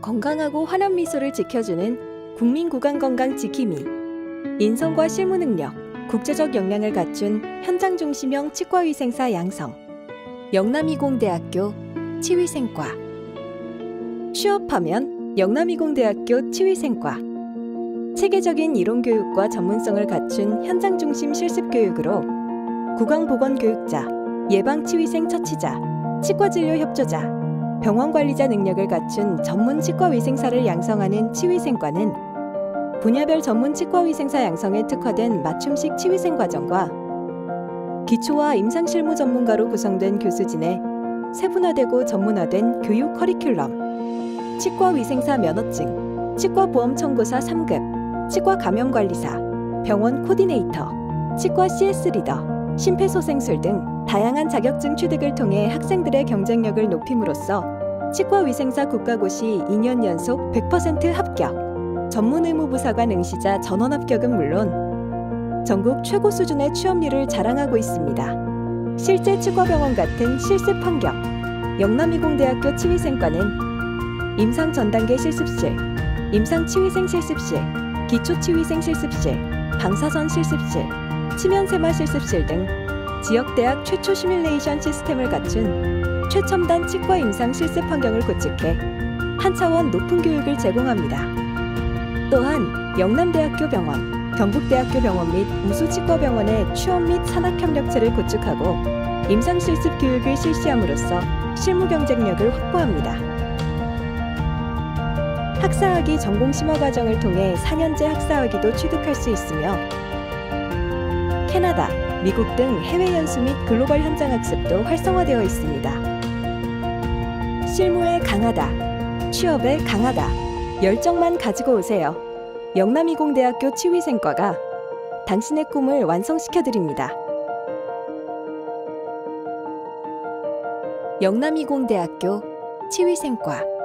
건강하고 환한 미소를 지켜주는 국민구강건강 지킴이. 인성과 실무 능력, 국제적 역량을 갖춘 현장 중심형 치과위생사 양성. 영남이공대학교 치위생과. 취업하면 영남이공대학교 치위생과. 체계적인 이론 교육과 전문성을 갖춘 현장 중심 실습 교육으로 구강보건 교육자, 예방치위생 처치자, 치과진료 협조자, 병원 관리자 능력을 갖춘 전문 치과 위생사를 양성하는 치위생과는 분야별 전문 치과 위생사 양성에 특화된 맞춤식 치위생 과정과 기초와 임상 실무 전문가로 구성된 교수진의 세분화되고 전문화된 교육 커리큘럼, 치과 위생사 면허증, 치과 보험 청구사 3급, 치과 감염 관리사, 병원 코디네이터, 치과 CS 리더, 심폐소생술 등 다양한 자격증 취득을 통해 학생들의 경쟁력을 높임으로써 치과위생사 국가고시 2년 연속 100% 합격, 전문의무부사관 응시자 전원 합격은 물론 전국 최고 수준의 취업률을 자랑하고 있습니다. 실제 치과병원 같은 실습 환경, 영남이공대학교 치위생과는 임상 전단계 실습실, 임상 치위생 실습실, 기초 치위생 실습실, 방사선 실습실, 치면세마 실습실 등 지역대학 최초 시뮬레이션 시스템을 갖춘 최첨단 치과 임상 실습 환경을 구축해 한 차원 높은 교육을 제공합니다. 또한 영남대학교 병원, 경북대학교 병원 및 우수치과병원의 취업 및 산학협력체를 구축하고 임상 실습 교육을 실시함으로써 실무 경쟁력을 확보합니다. 학사학위 전공 심화 과정을 통해 4년제 학사학위도 취득할 수 있으며 캐나다, 미국 등 해외 연수 및 글로벌 현장 학습도 활성화되어 있습니다. 실무에 강하다, 취업에 강하다, 열정만 가지고 오세요. 영남이공대학교 치위생과가 당신의 꿈을 완성시켜 드립니다. 영남이공대학교 치위생과